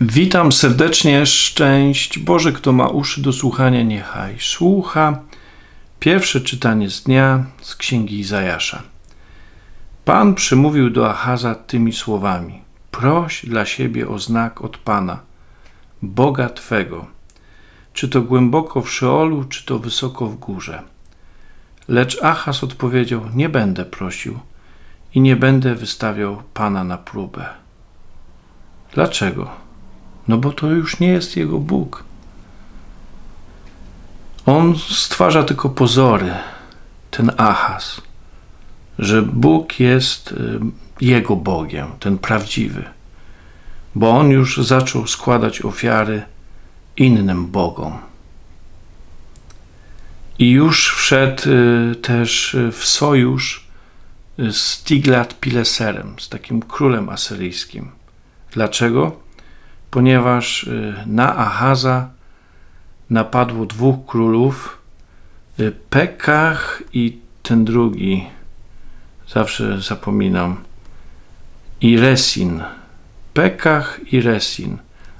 Witam serdecznie, szczęść Boże, kto ma uszy do słuchania, niechaj słucha. Pierwsze czytanie z dnia z księgi Izajasza. Pan przemówił do Achaza tymi słowami: Proś dla siebie o znak od Pana, Boga Twego, czy to głęboko w Szeolu, czy to wysoko w górze. Lecz Achaz odpowiedział: Nie będę prosił i nie będę wystawiał Pana na próbę. Dlaczego? No bo to już nie jest jego Bóg. On stwarza tylko pozory, ten Achaz, że Bóg jest y, jego Bogiem, ten prawdziwy, bo on już zaczął składać ofiary innym Bogom. I już wszedł y, też w sojusz z Tiglat-Pileserem, z takim królem asyryjskim. Dlaczego? Ponieważ y, na Ahaza napadło dwóch królów, y, Pekach i ten drugi, zawsze zapominam, i Resin. Pekach i Resin.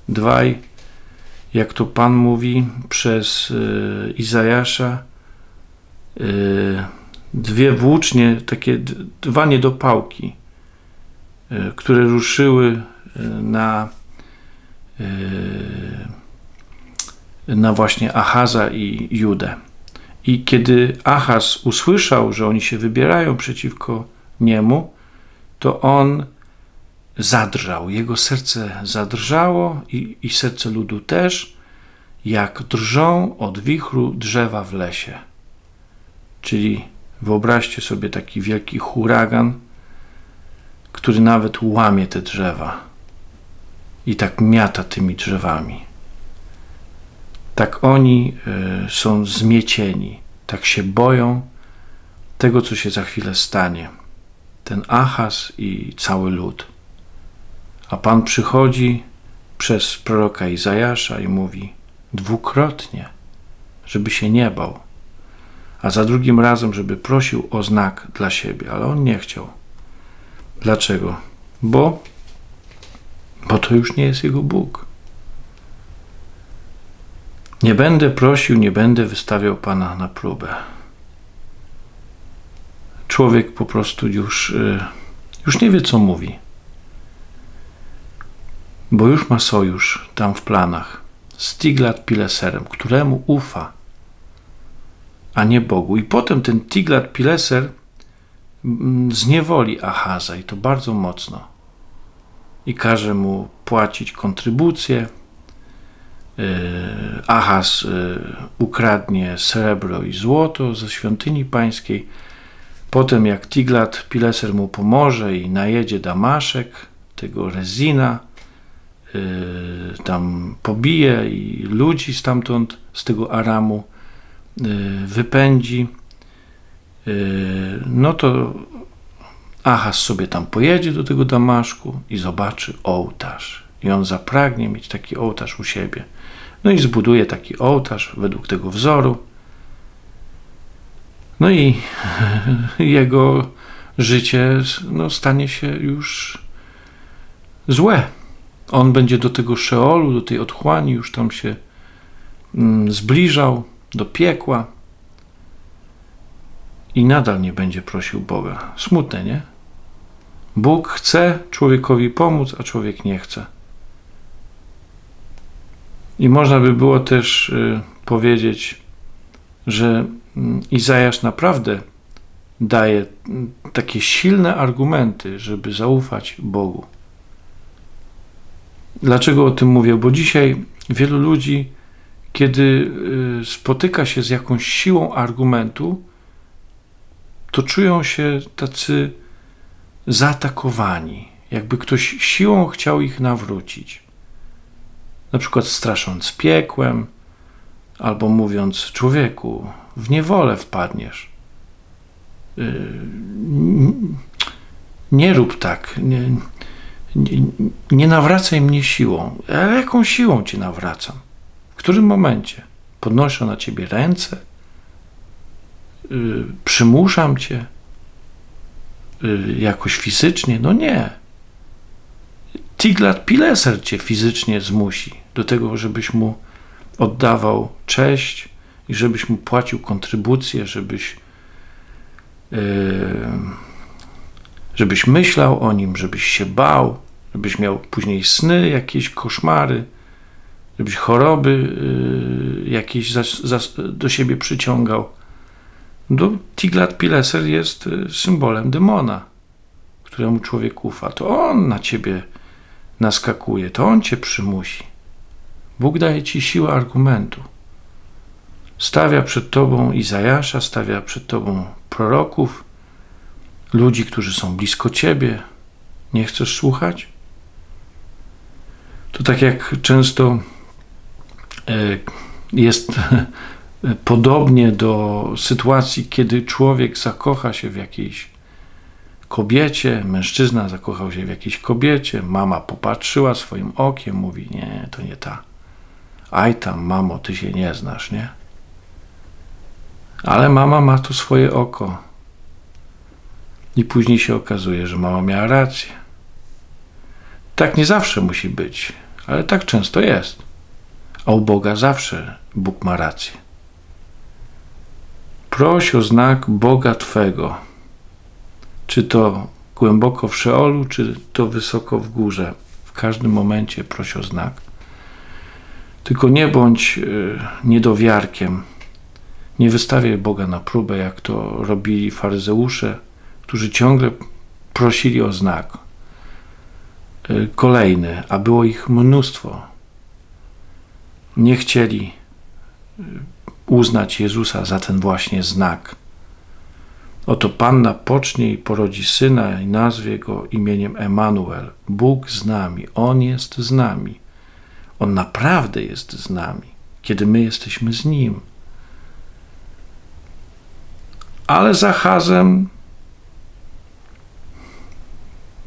Dwaj, jak to Pan mówi przez y, Izajasza, dwie włócznie, takie dwa niedopałki, które ruszyły na, e, na właśnie Ahaza i Judę. I kiedy Ahaz usłyszał, że oni się wybierają przeciwko niemu, to on zadrżał. Jego serce zadrżało i, i serce ludu też, jak drżą od wichru drzewa w lesie. Czyli wyobraźcie sobie taki wielki huragan, który nawet łamie te drzewa i tak miata tymi drzewami. Tak oni y, są zmiecieni, tak się boją tego, co się za chwilę stanie. Ten Achaz i cały lud. A Pan przychodzi przez proroka Izajasza i mówi dwukrotnie, żeby się nie bał, a za drugim razem, żeby prosił o znak dla siebie, ale on nie chciał. Dlaczego? Bo bo to już nie jest jego Bóg. Nie będę prosił, nie będę wystawiał Pana na próbę. Człowiek po prostu już, y, już nie wie, co mówi, bo już ma sojusz tam w planach z Tiglat Pileserem, któremu ufa, a nie Bogu. I potem ten Tiglat Pileser mm, zniewoli Ahaza i to bardzo mocno i każe mu płacić kontrybucję. Y, Ahaz y, ukradnie srebro i złoto ze świątyni pańskiej. Potem, jak Tiglat Pileser mu pomoże i najedzie Damaszek, tego Rezina, y, tam pobije i ludzi stamtąd, z tego Aramu wypędzi, no to Achaz sobie tam pojedzie do tego Damaszku i zobaczy ołtarz. I on zapragnie mieć taki ołtarz u siebie. No i zbuduje taki ołtarz według tego wzoru. No i jego życie no, stanie się już złe. On będzie do tego Szeolu, do tej otchłani, już tam się mm, zbliżał, do piekła i nadal nie będzie prosił Boga. Smutne, nie? Bóg chce człowiekowi pomóc, a człowiek nie chce. I można by było też y, powiedzieć, że y, Izajasz naprawdę daje y, takie silne argumenty, żeby zaufać Bogu. Dlaczego o tym mówię? Bo dzisiaj wielu ludzi, kiedy y, spotyka się z jakąś siłą argumentu, to czują się tacy zaatakowani, jakby ktoś siłą chciał ich nawrócić. Na przykład strasząc piekłem, albo mówiąc: Człowieku, w niewolę wpadniesz. Yy, nie rób tak. Nie, nie, nie nawracaj mnie siłą. A jaką siłą cię nawracam? W którym momencie? Podnoszę na ciebie ręce? Yy, przymuszam cię? Y, jakoś fizycznie. No nie. Tiglat-Pileser cię fizycznie zmusi do tego, żebyś mu oddawał cześć i żebyś mu płacił kontrybucje, żebyś yy, żebyś myślał o nim, żebyś się bał, żebyś miał później sny, jakieś koszmary, żebyś choroby yy, jakieś za, za, do siebie przyciągał. Tiglat-Pileser jest y, symbolem demona, któremu człowiek ufa. To on na ciebie naskakuje, to on cię przymusi. Bóg daje ci siłę argumentu. Stawia przed tobą Izajasza, stawia przed tobą proroków, ludzi, którzy są blisko ciebie. Nie chcesz słuchać? To tak jak często e, jest podobnie do sytuacji, kiedy człowiek zakocha się w jakiejś kobiecie, mężczyzna zakochał się w jakiejś kobiecie, mama popatrzyła swoim okiem, mówi: Nie, to nie ta. Aj tam, mamo, ty się nie znasz, nie? Ale mama ma tu swoje oko. I później się okazuje, że mama miała rację. Tak nie zawsze musi być, ale tak często jest. A u Boga zawsze Bóg ma rację. Proś o znak Boga Twego, czy to głęboko w Szeolu, czy to wysoko w górze. W każdym momencie proś o znak. Tylko nie bądź y, niedowiarkiem. Nie wystawiaj Boga na próbę, jak to robili faryzeusze, którzy ciągle prosili o znak. Y, kolejny, a było ich mnóstwo. Nie chcieli y, uznać Jezusa za ten właśnie znak. Oto Panna pocznie i porodzi syna i nazwie go imieniem Emanuel. Bóg z nami, On jest z nami. On naprawdę jest z nami, kiedy my jesteśmy z Nim. Ale za Hazem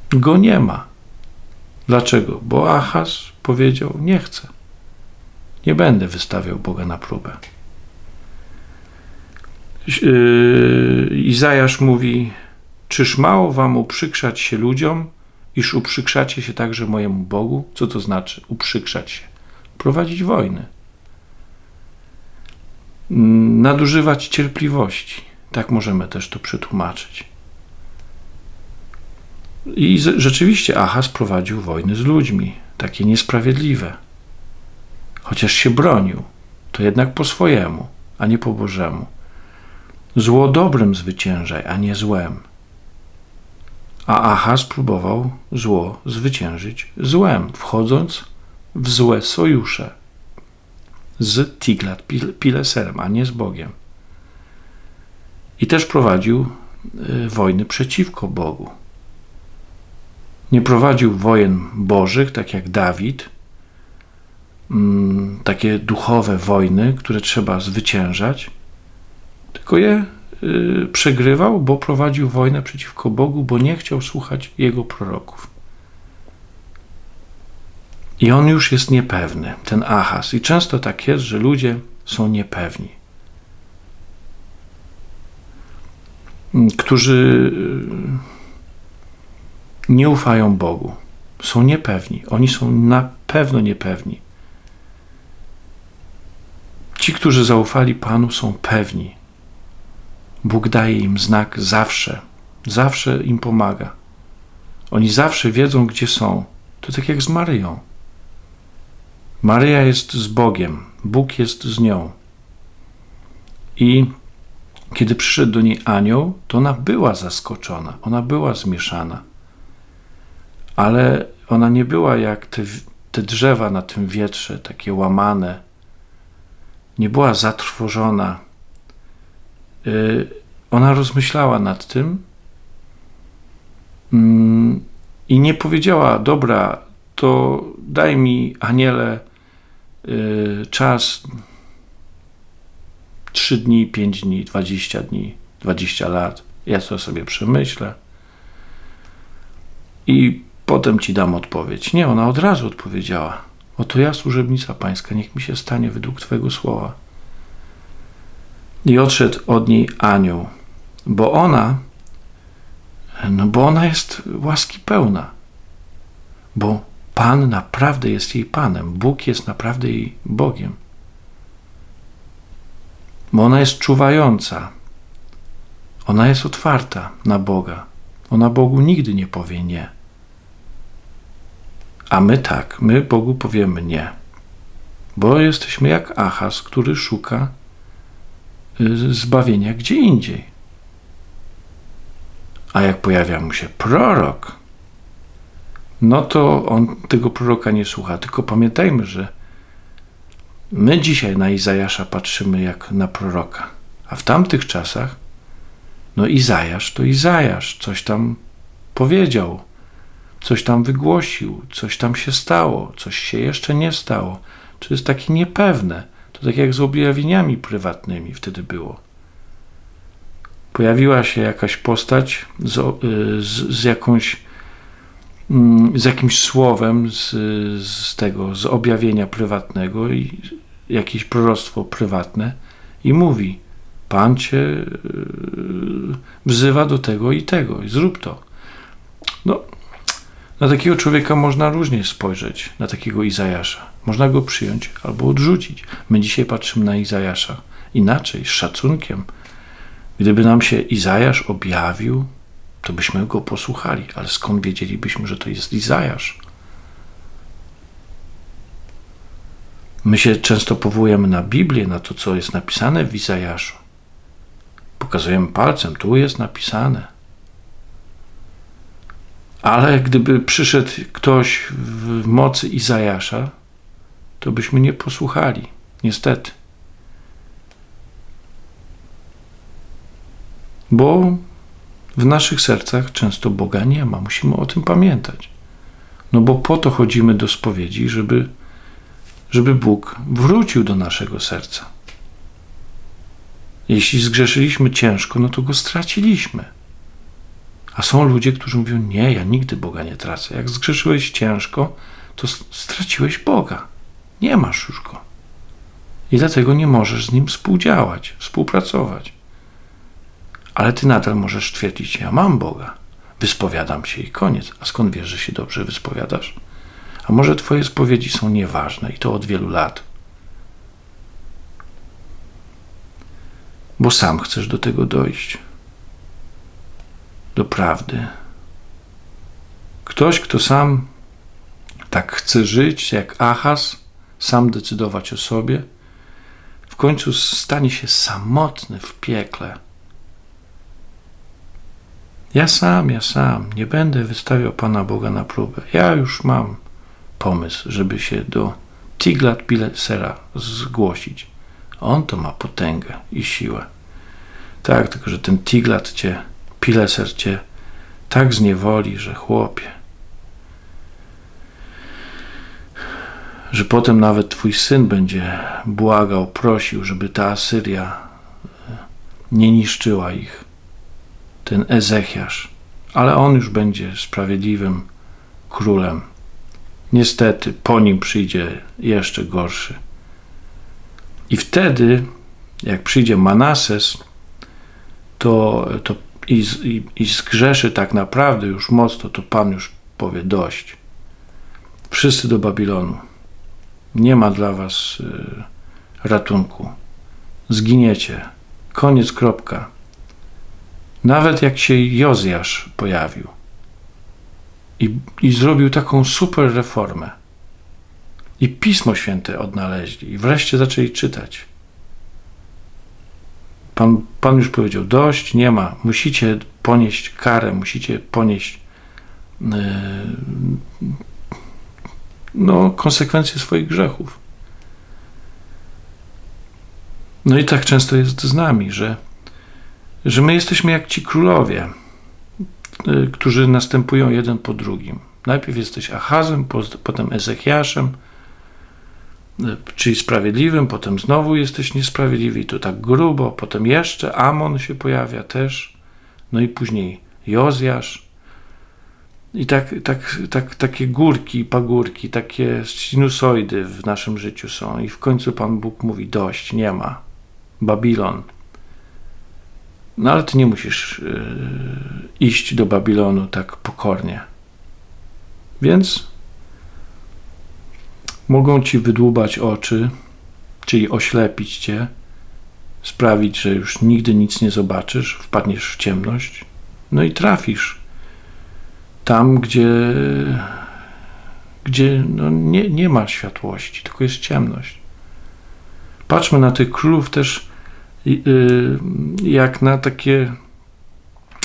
go nie ma. Dlaczego? Bo Ahaz powiedział: Nie chcę. Nie będę wystawiał Boga na próbę. Yy, Izajasz mówi: Czyż mało wam uprzykrzać się ludziom, iż uprzykrzacie się także mojemu Bogu? Co to znaczy uprzykrzać się? Prowadzić wojny. Nadużywać cierpliwości. Tak możemy też to przetłumaczyć. I rzeczywiście Achaz prowadził wojny z ludźmi, takie niesprawiedliwe. Chociaż się bronił, to jednak po swojemu, a nie po Bożemu. Zło dobrem zwyciężaj, a nie złem. A Achaz próbował zło zwyciężyć złem, wchodząc w złe sojusze z Tiglat Pileserem, a nie z Bogiem. I też prowadził y, wojny przeciwko Bogu. Nie prowadził wojen bożych, tak jak Dawid, mm, takie duchowe wojny, które trzeba zwyciężać, tylko je y, przegrywał, bo prowadził wojnę przeciwko Bogu, bo nie chciał słuchać jego proroków. I on już jest niepewny, ten Ahaz. I często tak jest, że ludzie są niepewni. Którzy y, nie ufają Bogu, są niepewni. Oni są na pewno niepewni. Ci, którzy zaufali Panu, są pewni, Bóg daje im znak zawsze, zawsze im pomaga. Oni zawsze wiedzą, gdzie są. To tak jak z Maryją. Maryja jest z Bogiem, Bóg jest z nią. I kiedy przyszedł do niej anioł, to ona była zaskoczona, ona była zmieszana. Ale ona nie była jak te, te drzewa na tym wietrze, takie łamane. Nie była zatrwożona ona rozmyślała nad tym mm, i nie powiedziała: Dobra, to daj mi, aniele, y, czas 3 dni, 5 dni, 20 dni, 20 lat. Ja to sobie przemyślę i potem ci dam odpowiedź. Nie, ona od razu odpowiedziała: Oto ja, służebnica pańska, niech mi się stanie według Twojego słowa. I odszedł od niej anioł, bo ona, no bo ona jest łaski pełna, bo Pan naprawdę jest jej Panem, Bóg jest naprawdę jej Bogiem. Bo ona jest czuwająca, ona jest otwarta na Boga. Ona Bogu nigdy nie powie nie. A my tak, my Bogu powiemy nie. Bo jesteśmy jak Achaz, który szuka zbawienia gdzie indziej. A jak pojawia mu się prorok, no to on tego proroka nie słucha. Tylko pamiętajmy, że my dzisiaj na Izajasza patrzymy jak na proroka, a w tamtych czasach, no Izajasz to Izajasz, coś tam powiedział, coś tam wygłosił, coś tam się stało, coś się jeszcze nie stało. To jest takie niepewne. To tak jak z objawieniami prywatnymi wtedy było. Pojawiła się jakaś postać z, y, z, z jakąś Mm, z jakimś słowem z, z tego, z objawienia prywatnego i jakieś proroctwo prywatne i mówi, Pan cię yy, wzywa do tego i tego i zrób to. No, na takiego człowieka można różnie spojrzeć, na takiego Izajasza. Można go przyjąć albo odrzucić. My dzisiaj patrzymy na Izajasza inaczej, z szacunkiem. Gdyby nam się Izajasz objawił, to byśmy go posłuchali, ale skąd wiedzielibyśmy, że to jest Izajasz? My się często powołujemy na Biblię, na to, co jest napisane w Izajaszu. Pokazujemy palcem, tu jest napisane. Ale gdyby przyszedł ktoś w mocy Izajasza, to byśmy nie posłuchali, niestety. Bo w naszych sercach często Boga nie ma. Musimy o tym pamiętać. No bo po to chodzimy do spowiedzi, żeby, żeby Bóg wrócił do naszego serca. Jeśli zgrzeszyliśmy ciężko, no to go straciliśmy. A są ludzie, którzy mówią: Nie, ja nigdy Boga nie tracę. Jak zgrzeszyłeś ciężko, to straciłeś Boga. Nie masz już go. I dlatego nie możesz z nim współdziałać, współpracować. Ale ty nadal możesz twierdzić, ja mam Boga, wyspowiadam się i koniec. A skąd wiesz, że się dobrze wyspowiadasz? A może twoje spowiedzi są nieważne i to od wielu lat? Bo sam chcesz do tego dojść. Do prawdy. Ktoś, kto sam tak chce żyć jak Achaz, sam decydować o sobie, w końcu stanie się samotny w piekle ja sam, ja sam nie będę wystawiał Pana Boga na próbę. Ja już mam pomysł, żeby się do Tiglat Pilesera zgłosić. On to ma potęgę i siłę. Tak, tylko że ten Tiglat cię, Pileser cię tak zniewoli, że chłopie. Że potem nawet twój syn będzie błagał, prosił, żeby ta Asyria nie niszczyła ich ten Ezechiasz, ale on już będzie sprawiedliwym królem. Niestety po nim przyjdzie jeszcze gorszy. I wtedy, jak przyjdzie Manases, to, to i, i, i zgrzeszy tak naprawdę już mocno, to Pan już powie dość. Wszyscy do Babilonu. Nie ma dla was y, ratunku. Zginiecie. Koniec, kropka. Nawet jak się Jozjasz pojawił i, i zrobił taką super reformę, i Pismo Święte odnaleźli, i wreszcie zaczęli czytać. Pan, Pan już powiedział: dość, nie ma, musicie ponieść karę, musicie ponieść yy, no, konsekwencje swoich grzechów. No i tak często jest z nami, że że my jesteśmy jak ci królowie, y, którzy następują jeden po drugim. Najpierw jesteś Achazem, potem Ezechiaszem, y, czyli sprawiedliwym, potem znowu jesteś niesprawiedliwy i to tak grubo, potem jeszcze Amon się pojawia też, no i później Jozjasz. I tak, tak, tak, takie górki pagórki, takie sinusoidy w naszym życiu są. I w końcu Pan Bóg mówi: dość, nie ma. Babilon, no ale ty nie musisz yy, iść do Babilonu tak pokornie. Więc Mogą ci wydłubać oczy, czyli oślepić cię, sprawić, że już nigdy nic nie zobaczysz, wpadniesz w ciemność, no i trafisz tam, gdzie, gdzie no nie, nie ma światłości, tylko jest ciemność. Patrzmy na tych królów też y, y, jak na takie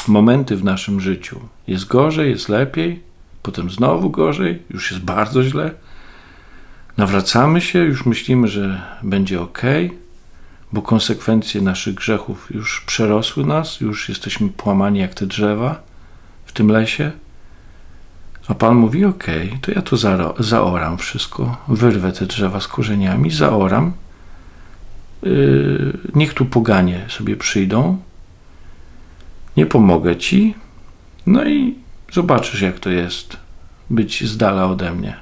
momenty w naszym życiu. Jest gorzej, jest lepiej, potem znowu gorzej, już jest bardzo źle. Nawracamy się, już myślimy, że będzie ok, bo konsekwencje naszych grzechów już przerosły nas, już jesteśmy płamani jak te drzewa w tym lesie. A Pan mówi: Ok, to ja tu zaoram wszystko, wyrwę te drzewa z korzeniami, zaoram. Yy, niech tu poganie sobie przyjdą, nie pomogę ci, no i zobaczysz, jak to jest być z dala ode mnie.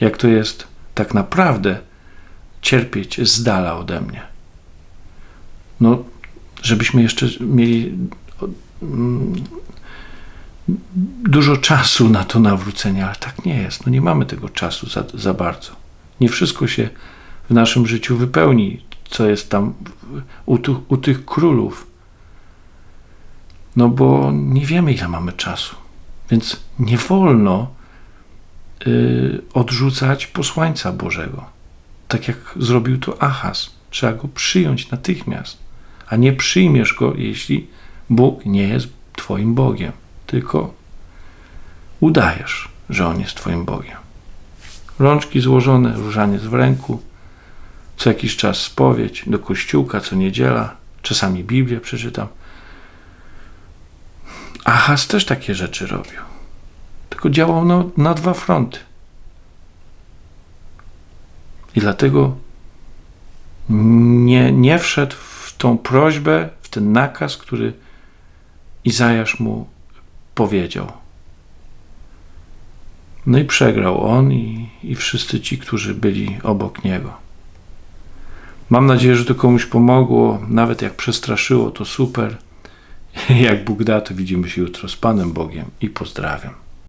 Jak to jest tak naprawdę cierpieć z dala ode mnie. No, żebyśmy jeszcze mieli mm, dużo czasu na to nawrócenie, ale tak nie jest. No nie mamy tego czasu za, za bardzo. Nie wszystko się w naszym życiu wypełni, co jest tam u, tu, u tych królów. No bo nie wiemy, ile mamy czasu. Więc nie wolno y, odrzucać posłańca Bożego. Tak jak zrobił to Achaz. Trzeba go przyjąć natychmiast. A nie przyjmiesz go, jeśli Bóg nie jest Twoim Bogiem. Tylko udajesz, że On jest Twoim Bogiem. Rączki złożone, różaniec w ręku, co jakiś czas spowiedź, do kościółka, co niedziela, czasami Biblię przeczytam. Achaz też takie rzeczy robił. Tylko działał na, na dwa fronty. I dlatego nie, nie wszedł w tą prośbę, w ten nakaz, który Izajasz mu powiedział. No i przegrał on i, i wszyscy ci, którzy byli obok niego. Mam nadzieję, że to komuś pomogło, nawet jak przestraszyło, to super. Jak Bóg da, to widzimy się jutro z Panem Bogiem i pozdrawiam.